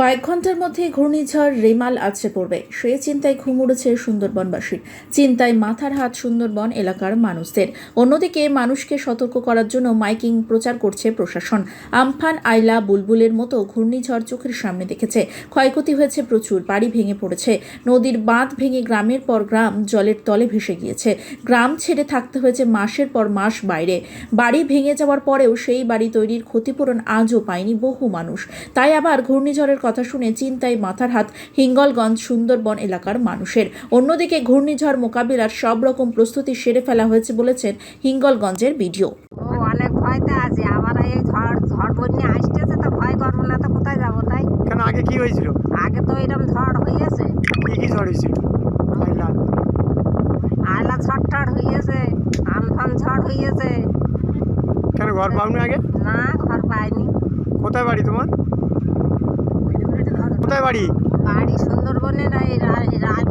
কয়েক ঘণ্টার মধ্যে ঘূর্ণিঝড় রেমাল আছড়ে পড়বে। সে চিন্তায় ঘুম উড়েছে সুন্দরবনবাসীর। চিন্তায় মাথার হাত সুন্দরবন এলাকার মানুষদের। অন্যদিকে মানুষকে সতর্ক করার জন্য মাইকিং প্রচার করছে প্রশাসন। আমফান আইলা বুলবুলের মতো ঘূর্ণিঝড় চোখের সামনে দেখেছে। ক্ষয়ক্ষতি হয়েছে প্রচুর, বাড়ি ভেঙে পড়েছে। নদীর বাঁধ ভেঙে গ্রামের পর গ্রাম জলের তলে ভেসে গিয়েছে। গ্রাম ছেড়ে থাকতে হয়েছে মাসের পর মাস বাইরে। বাড়ি ভেঙে যাওয়ার পরেও সেই বাড়ি তৈরির ক্ষতিপূরণ আজও পায়নি বহু মানুষ। তাই আবার ঘূর্ণিঝড়ের কথা শুনে চিন্তায় মাথার হাত হিঙ্গলগঞ্জ সুন্দরবন এলাকার মানুষের। অন্যদিকে ঘূর্ণিঝড় মোকাবিলার সব রকম প্রস্তুতি সেরে ফেলা হয়েছে বলেছেন হিঙ্গলগঞ্জের ভিডিও অনেক ভয়তে আছি। আবার এই ঝড় ঝড় বন্যা আসতেছে তো ভয় করব না তো কোথায় যাব তাই? কেন আগে কি হয়েছিল? আগে তো এরকম ঝড় হয়েছে। কি কি ঝড় হয়েছিল? আইলা। আয়লা ঝড় টড় হয়েছে আমফান ঝড় হয়েছে। কেন ঘর পাওনি আগে? না ঘর পাইনি। কোথায় বাড়ি তোমার? বাড়ি? বাড়ি সুন্দরবনের এই রা- রায়